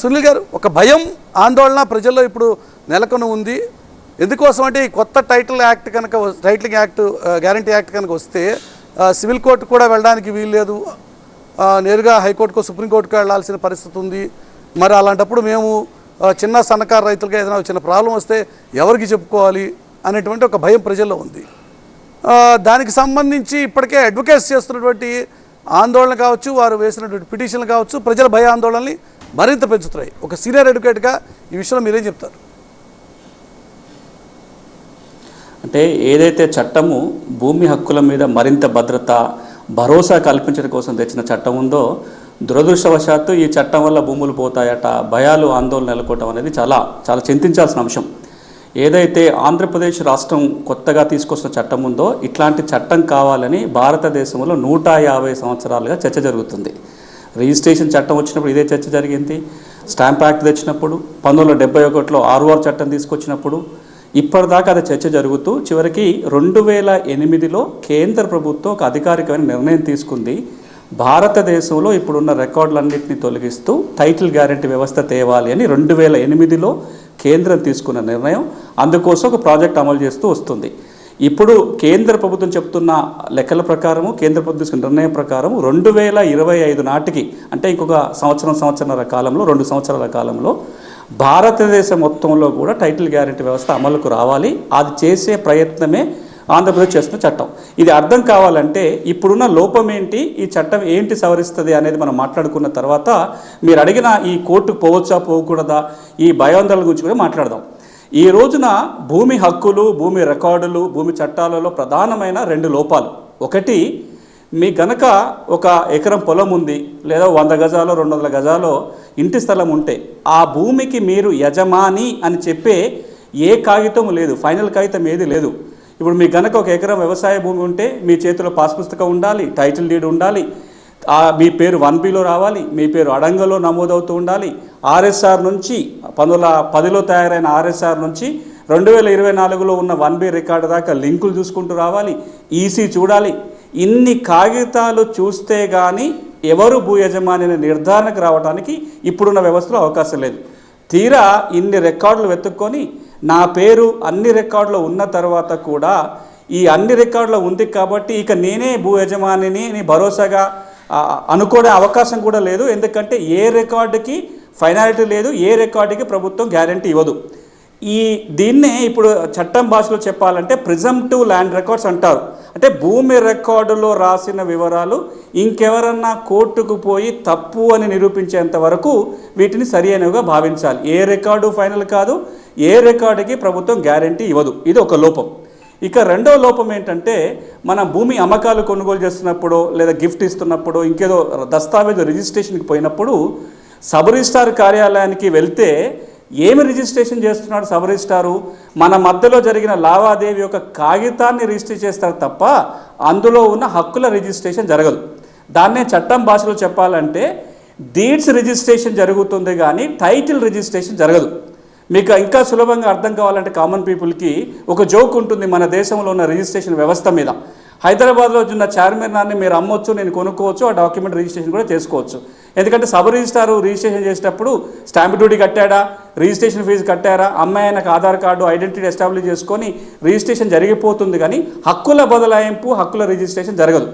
సునీల్ గారు ఒక భయం ఆందోళన ప్రజల్లో ఇప్పుడు నెలకొని ఉంది. ఎందుకోసం అంటే ఈ కొత్త టైటిల్ యాక్ట్ కనుక title titling act guarantee act కనుక వస్తే సివిల్ కోర్టు కూడా వెళ్ళడానికి వీల్లేదు నేరుగా హైకోర్టుకో సుప్రీంకోర్టుకు వెళ్ళాల్సిన పరిస్థితి ఉంది. మరి అలాంటప్పుడు మేము చిన్న సన్నకారు రైతులుగా ఏదైనా చిన్న ప్రాబ్లం వస్తే ఎవరికి చెప్పుకోవాలి అనేటువంటి ఒక భయం ప్రజల్లో ఉంది. దానికి సంబంధించి ఇప్పటికే అడ్వకేట్స్ చేస్తున్నటువంటి ఆందోళన కావచ్చు వారు వేసినటువంటి పిటిషన్లు కావచ్చు ప్రజల భయ ఆందోళనని మరింత పెంచుతున్నాయి. ఒక సీనియర్ అడ్వకేట్గా ఈ విషయంలో మీరేం చెప్తారు? అంటే ఏదైతే చట్టము భూమి హక్కుల మీద మరింత భద్రత భరోసా కల్పించడం కోసం తెచ్చిన చట్టం ఉందో దురదృష్టవశాత్తు ఈ చట్టం వల్ల భూములు పోతాయట భయాలు ఆందోళన నెలకొవటం అనేది చాలా చాలా చింతించాల్సిన అంశం. ఏదైతే ఆంధ్రప్రదేశ్ రాష్ట్రం కొత్తగా తీసుకొచ్చిన చట్టం ఉందో ఇట్లాంటి చట్టం కావాలని భారతదేశంలో నూట యాభై సంవత్సరాలుగా చర్చ జరుగుతుంది. రిజిస్ట్రేషన్ చట్టం వచ్చినప్పుడు ఇదే చర్చ జరిగింది. స్టాంప్ యాక్ట్ తెచ్చినప్పుడు పంతొమ్మిది వందల డెబ్బై ఒకటిలో ఆర్ఓఆర్ చట్టం తీసుకొచ్చినప్పుడు ఇప్పటిదాకా అది చర్చ జరుగుతూ చివరికి రెండు వేల ఎనిమిదిలో కేంద్ర ప్రభుత్వం ఒక అధికారికమైన నిర్ణయం తీసుకుంది. భారతదేశంలో ఇప్పుడున్న రికార్డులన్నింటినీ తొలగిస్తూ టైటిల్ గ్యారెంటీ వ్యవస్థ తేవాలి అని రెండు వేల ఎనిమిదిలో కేంద్రం తీసుకున్న నిర్ణయం అందుకోసం ఒక ప్రాజెక్ట్ అమలు చేస్తూ వస్తుంది. ఇప్పుడు కేంద్ర ప్రభుత్వం చెప్తున్న లెక్కల ప్రకారము కేంద్ర ప్రభుత్వం నిర్ణయం ప్రకారం రెండు వేల ఇరవై ఐదు నాటికి అంటే ఇంకొక సంవత్సరం సంవత్సరాల కాలంలో రెండు సంవత్సరాల కాలంలో భారతదేశం మొత్తంలో కూడా టైటిల్ గ్యారెంటీ వ్యవస్థ అమలుకు రావాలి. అది చేసే ప్రయత్నమే ఆంధ్రప్రదేశ్ చేస్తున్న చట్టం. ఇది అర్థం కావాలంటే ఇప్పుడున్న లోపం ఏంటి ఈ చట్టం ఏంటి సవరిస్తుంది అనేది మనం మాట్లాడుకున్న తర్వాత మీరు అడిగిన ఈ కోర్టుకు పోవచ్చా పోకూడదా ఈ భయాందోళన గురించి కూడా మాట్లాడదాం. ఈ రోజున భూమి హక్కులు భూమి రికార్డులు భూమి చట్టాలలో ప్రధానమైన రెండు లోపాలు. ఒకటి మీ గనక ఒక ఎకరం పొలం ఉంది లేదా వంద గజాలు రెండు వందల గజాలు ఇంటి స్థలం ఉంటే ఆ భూమికి మీరు యజమాని అని చెప్పే ఏ కాగితం లేదు ఫైనల్ కాగితం ఏది లేదు. ఇప్పుడు మీ గనక ఒక ఎకరం వ్యవసాయ భూమి ఉంటే మీ చేతిలో పాస్ పుస్తకం ఉండాలి టైటిల్ డీడ్ ఉండాలి మీ పేరు వన్ బిలో రావాలి మీ పేరు అడంగలో నమోదవుతూ ఉండాలి. ఆర్ఎస్ఆర్ నుంచి పంతొమ్మిది వందల పదిలో తయారైన ఆర్ఎస్ఆర్ నుంచి రెండు వేల ఇరవై నాలుగులో ఉన్న వన్ బి రికార్డు దాకా లింకులు చూసుకుంటూ రావాలి ఈసీ చూడాలి. ఇన్ని కాగితాలు చూస్తే కానీ ఎవరు భూ యజమాని నిర్ధారణకు రావడానికి ఇప్పుడున్న వ్యవస్థలో అవకాశం లేదు. తీరా ఇన్ని రికార్డులు వెతుక్కొని నా పేరు అన్ని రికార్డులో ఉన్న తర్వాత కూడా ఈ అన్ని రికార్డులో ఉంది కాబట్టి ఇక నేనే భూ యజమానిని భరోసాగా అనుకోనే అవకాశం కూడా లేదు. ఎందుకంటే ఏ రికార్డుకి ఫైనాలిటీ లేదు ఏ రికార్డుకి ప్రభుత్వం గ్యారంటీ ఇవ్వదు. ఈ దీన్నే ఇప్పుడు చట్టం భాషలో చెప్పాలంటే ప్రిజంప్టివ్ ల్యాండ్ రికార్డ్స్ అంటారు. అంటే భూమి రికార్డులో రాసిన వివరాలు ఇంకెవరన్నా కోర్టుకు పోయి తప్పు అని నిరూపించేంత వరకు వీటిని సరియైనవిగా భావించాలి. ఏ రికార్డు ఫైనల్ కాదు ఏ రికార్డుకి ప్రభుత్వం గ్యారంటీ ఇవ్వదు. ఇది ఒక లోపం. ఇక రెండో లోపం ఏంటంటే మన భూమి అమ్మకాలు కొనుగోలు చేస్తున్నప్పుడు లేదా గిఫ్ట్ ఇస్తున్నప్పుడు ఇంకేదో దస్తావేజు రిజిస్ట్రేషన్కి పోయినప్పుడు సబ్ రిజిస్టార్ కార్యాలయానికి వెళ్తే ఏమి రిజిస్ట్రేషన్ చేస్తున్నాడు సబ్ రిజిస్టారు మన మధ్యలో జరిగిన లావాదేవీ యొక్క కాగితాన్ని రిజిస్టర్ చేస్తారు తప్ప అందులో ఉన్న హక్కుల రిజిస్ట్రేషన్ జరగదు. దాన్నే చట్టం భాషలో చెప్పాలంటే డీడ్స్ రిజిస్ట్రేషన్ జరుగుతుంది కానీ టైటిల్ రిజిస్ట్రేషన్ జరగదు. మీకు ఇంకా సులభంగా అర్థం కావాలంటే కామన్ పీపుల్కి ఒక జోక్ ఉంటుంది మన దేశంలో ఉన్న రిజిస్ట్రేషన్ వ్యవస్థ మీద. హైదరాబాద్లో ఉన్న చార్మినార్ని మీరు అమ్మొచ్చు నేను కొనుక్కోవచ్చు ఆ డాక్యుమెంట్ రిజిస్ట్రేషన్ కూడా చేసుకోవచ్చు. ఎందుకంటే సబ్ రిజిస్టారు రిజిస్ట్రేషన్ చేసేటప్పుడు స్టాంప్ డ్యూటీ కట్టాడా రిజిస్ట్రేషన్ ఫీజు కట్టారా అమ్మాయి నాకు ఆధార్ కార్డు ఐడెంటిటీ ఎస్టాబ్లిష్ చేసుకొని రిజిస్ట్రేషన్ జరిగిపోతుంది కానీ హక్కుల బదలాయింపు హక్కుల రిజిస్ట్రేషన్ జరగదు.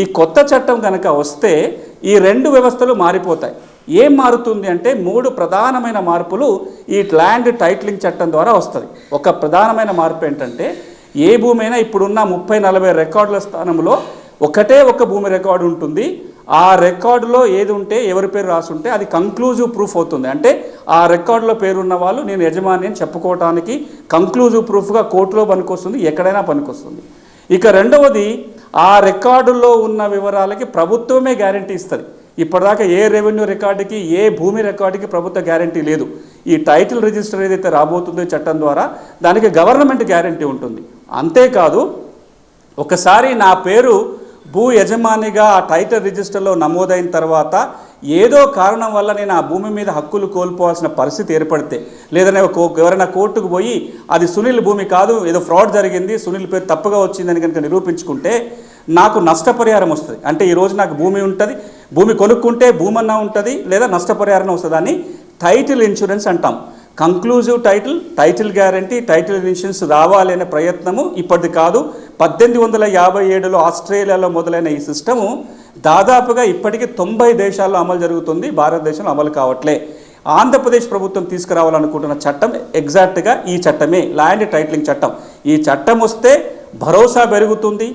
ఈ కొత్త చట్టం కనుక వస్తే ఈ రెండు వ్యవస్థలు మారిపోతాయి. ఏం మారుతుంది అంటే మూడు ప్రధానమైన మార్పులు ఈ ల్యాండ్ టైటిలింగ్ చట్టం ద్వారా వస్తుంది. ఒక ప్రధానమైన మార్పు ఏంటంటే ఏ భూమి అయినా ఇప్పుడున్న ముప్పై నలభై రికార్డుల స్థానంలో ఒకటే ఒక భూమి రికార్డు ఉంటుంది. ఆ రికార్డులో ఏది ఉంటే ఎవరి పేరు రాసుంటే అది కంక్లూజివ్ ప్రూఫ్ అవుతుంది. అంటే ఆ రికార్డులో పేరున్న వాళ్ళు నేను యజమాని అని చెప్పుకోవడానికి కంక్లూజివ్ ప్రూఫ్గా కోర్టులో పనికొస్తుంది ఎక్కడైనా పనికొస్తుంది. ఇక రెండవది ఆ రికార్డులో ఉన్న వివరాలకి ప్రభుత్వమే గ్యారంటీ ఇస్తుంది. ఇప్పటిదాకా ఏ రెవెన్యూ రికార్డుకి ఏ భూమి రికార్డుకి ప్రభుత్వ గ్యారంటీ లేదు. ఈ టైటిల్ రిజిస్టర్ ఏదైతే రాబోతుందో చట్టం ద్వారా దానికి గవర్నమెంట్ గ్యారంటీ ఉంటుంది. అంతేకాదు ఒకసారి నా పేరు భూ యజమానిగా ఆ టైటిల్ రిజిస్టర్లో నమోదైన తర్వాత ఏదో కారణం వల్ల నేను ఆ భూమి మీద హక్కులు కోల్పోవాల్సిన పరిస్థితి ఏర్పడితే లేదనే ఒక ఎవరైనా కోర్టుకు పోయి అది సునీల్ భూమి కాదు ఏదో ఫ్రాడ్ జరిగింది సునీల్ పేరు తప్పుగా వచ్చిందని కనుక నిరూపించుకుంటే నాకు నష్టపరిహారం వస్తుంది. అంటే ఈరోజు నాకు భూమి ఉంటుంది భూమి కొనుక్కుంటే భూమన్నా ఉంటుంది లేదా నష్టపరిహారం వస్తుంది అని టైటిల్ ఇన్సూరెన్స్ అంటాం. Conclusive title title guarantee title insurance రావాలి అనే ప్రయత్నము ఇప్పటిది కాదు. పద్దెనిమిది వందల యాభై ఏడులో ఆస్ట్రేలియాలో మొదలైన ఈ సిస్టము దాదాపుగా ఇప్పటికీ తొంభై దేశాల్లో అమలు జరుగుతుంది భారతదేశంలో అమలు కావట్లే. ఆంధ్రప్రదేశ్ ప్రభుత్వం తీసుకురావాలనుకుంటున్న చట్టం ఎగ్జాక్ట్గా ఈ చట్టమే ల్యాండ్ టైటిలింగ్ చట్టం. ఈ చట్టం వస్తే భరోసా పెరుగుతుంది.